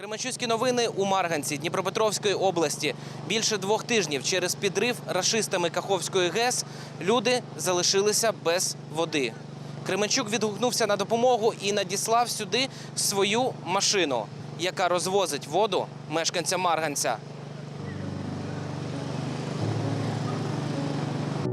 Кременчуцькі новини у Марганці Дніпропетровської області. Більше двох тижнів через підрив рашистами Каховської ГЕС люди залишилися без води. Кременчук відгукнувся на допомогу і надіслав сюди свою машину, яка розвозить воду мешканцям Марганця.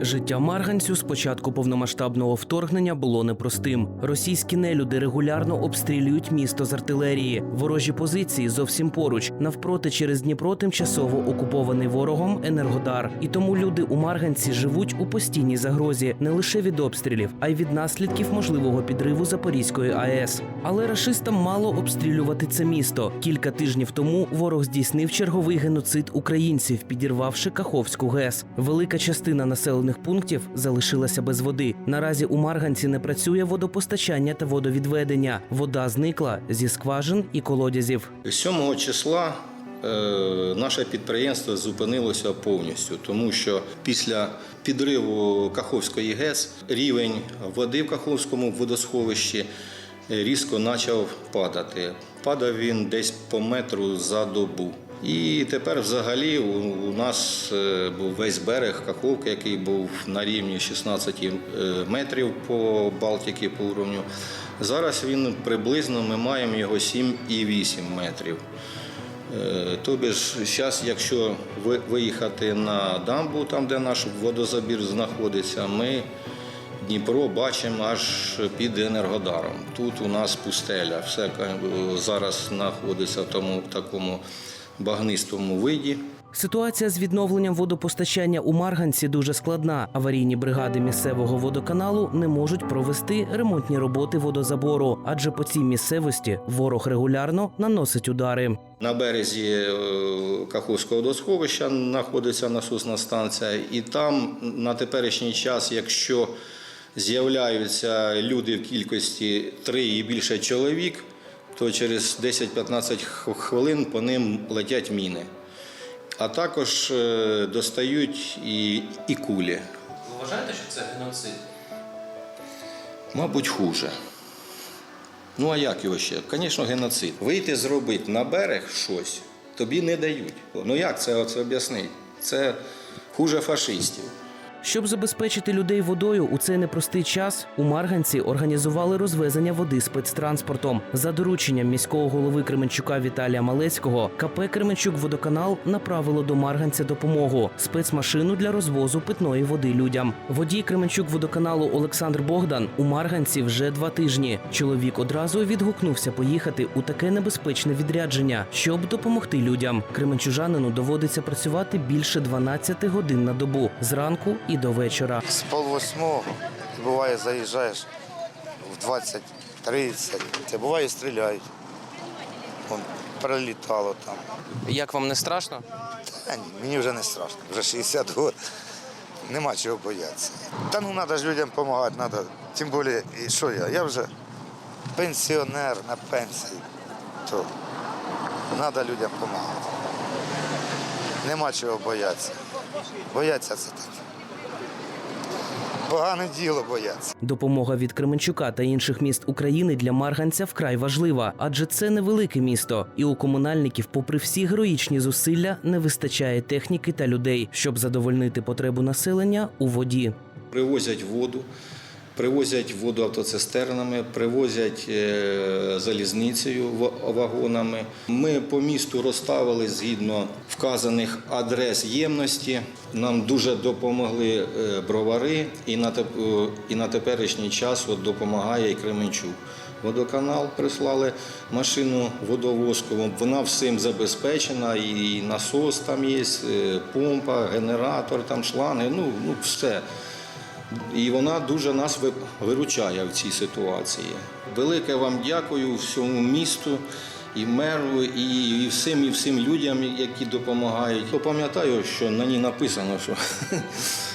Життя марганцю з початку повномасштабного вторгнення було непростим. Російські нелюди регулярно обстрілюють місто з артилерії. Ворожі позиції зовсім поруч, навпроти через Дніпро тимчасово окупований ворогом Енергодар. І тому люди у Марганці живуть у постійній загрозі не лише від обстрілів, а й від наслідків можливого підриву Запорізької АЕС. Але рашистам мало обстрілювати це місто. Кілька тижнів тому ворог здійснив черговий геноцид українців, підірвавши Каховську ГЕС. Велика частина населених пунктів залишилася без води. Наразі у Марганці не працює водопостачання та водовідведення. Вода зникла зі скважин і колодязів. 7 числа е, наше підприємство зупинилося повністю, тому що після підриву Каховської ГЕС рівень води в Каховському водосховищі різко почав падати. Падав він десь по метру за добу. І тепер взагалі у, нас е, був весь берег Каховки, який був на рівні 16 е, метрів по Балтіки по уровню. Зараз він приблизно ми маємо його 7,8 метрів. Е, Тобі ж зараз, якщо ви- виїхати на дамбу, там де наш водозабір знаходиться, ми Дніпро бачимо аж під Енергодаром. Тут у нас пустеля, все зараз знаходиться в тому такому багнистому виді. Ситуація з відновленням водопостачання у Марганці дуже складна. Аварійні бригади місцевого водоканалу не можуть провести ремонтні роботи водозабору, адже по цій місцевості ворог регулярно наносить удари. На березі е, Каховського водосховища знаходиться насосна станція, і там на теперішній час, якщо з'являються люди в кількості три і більше чоловік, то через 10-15 хвилин по ним летять міни. А також е, достають і, і кулі. Ви вважаєте, що це геноцид? Мабуть, хуже. Ну а як його ще? Звісно, геноцид. Вийти зробити на берег щось тобі не дають. Ну як це оце об'яснити? Це хуже фашистів. Щоб забезпечити людей водою у цей непростий час, у Марганці організували розвезення води спецтранспортом. За дорученням міського голови Кременчука Віталія Малецького КП Кременчук Водоканал направило до Марганця допомогу спецмашину для розвозу питної води людям. Водій Кременчук водоканалу Олександр Богдан у Марганці вже два тижні. Чоловік одразу відгукнувся поїхати у таке небезпечне відрядження, щоб допомогти людям. Кременчужанину доводиться працювати більше 12 годин на добу зранку і до вечора. З полвосьмого, буває, заїжджаєш в 20-30, це буває стріляють. Вон, прилітало там. Як вам не страшно? Та ні, мені вже не страшно, вже 60 років. Нема чого боятися. Та ну треба ж людям допомагати, треба. Тим більше, і що я? Я вже пенсіонер на пенсії. То треба людям допомагати. Нема чого боятися. Бояться це так. Погане діло бояться. Допомога від Кременчука та інших міст України для Марганця вкрай важлива, адже це невелике місто, і у комунальників, попри всі героїчні зусилля, не вистачає техніки та людей, щоб задовольнити потребу населення у воді. Привозять воду, привозять воду автоцистернами, привозять е, залізницею вагонами. Ми по місту розставили згідно вказаних адрес ємності. Нам дуже допомогли е, бровари, і на, е, і на теперішній час от допомагає і Кременчук. Водоканал прислали машину водовозкову. Вона всім забезпечена, і насос там є, помпа, генератор, там шланги, ну, ну все. І вона дуже нас виручає в цій ситуації. Велике вам дякую всьому місту, і меру, і, і всім, і всім людям, які допомагають. Пам'ятаю, що на ній написано, що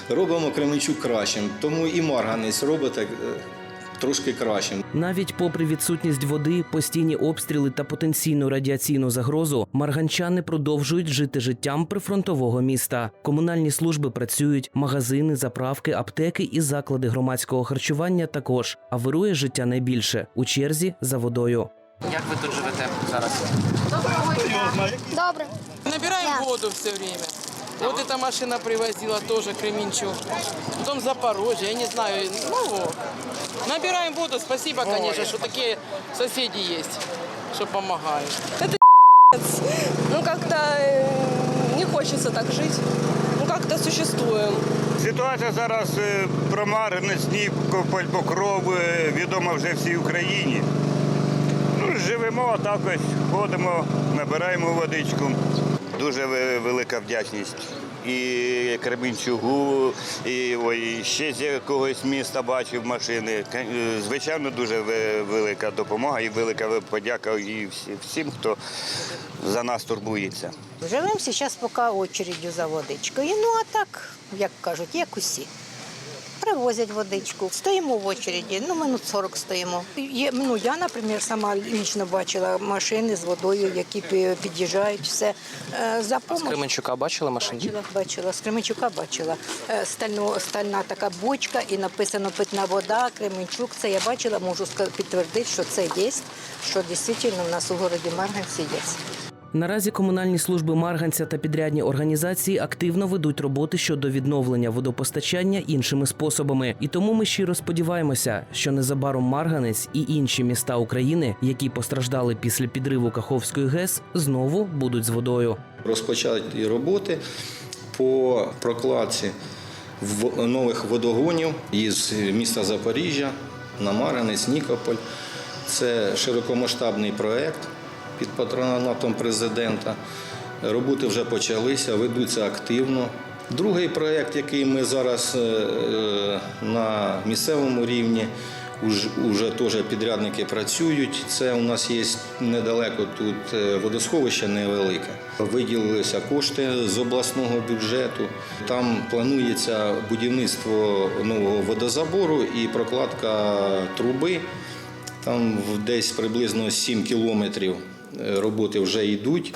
робимо Кременчук кращим. Тому і Марганець робите е, трошки кращим. Навіть попри відсутність води, постійні обстріли та потенційну радіаційну загрозу, марганчани продовжують жити життям прифронтового міста. Комунальні служби працюють, магазини, заправки, аптеки і заклади громадського харчування також. А вирує життя найбільше у черзі за водою. Як ви тут живете зараз? Доброго Добре. Набираем Да. воду все время. Вот эта машина привозила тоже Кременчуг. Потом Запорожье, я не знаю. Ну, набираем воду. Спасибо, конечно, что такие соседи есть, что помогают. Ну, как-то э, не хочется так жить. Ну, как-то существуем. Ситуація зараз е, про Марганець, Нікополь, Покров е, відома вже всій Україні. Ну, живемо так ось, ходимо, набираємо водичку. Дуже велика вдячність. І Кременчугу, і ой, ще з якогось міста бачив машини. Е, Звичайно, дуже велика допомога і велика подяка і всім, хто за нас турбується. Живемо зараз поки очередю за водичкою. Ну а так, як кажуть, як усі. Привозять водичку. Стоїмо в очереді, ну минут 40 стоїмо. Є, ну, я, наприклад, сама лічно бачила машини з водою, які під'їжджають, все. Е, За З Кременчука бачили машинки? бачила, бачила, з Кременчука бачила. Е, Стально, стальна така бочка і написано питна вода, Кременчук. Це я бачила, можу підтвердити, що це є, що дійсно в нас у городі Марганці є. Наразі комунальні служби Марганця та підрядні організації активно ведуть роботи щодо відновлення водопостачання іншими способами. І тому ми щиро сподіваємося, що незабаром Марганець і інші міста України, які постраждали після підриву Каховської ГЕС, знову будуть з водою. Розпочаті роботи по прокладці нових водогонів із міста Запоріжжя на Марганець, Нікополь. Це широкомасштабний проєкт під патронатом президента. Роботи вже почалися, ведуться активно. Другий проєкт, який ми зараз е, е, на місцевому рівні, уже теж підрядники працюють. Це у нас є недалеко тут е, водосховище невелике. Виділилися кошти з обласного бюджету. Там планується будівництво нового водозабору і прокладка труби. Там десь приблизно 7 кілометрів роботи вже йдуть.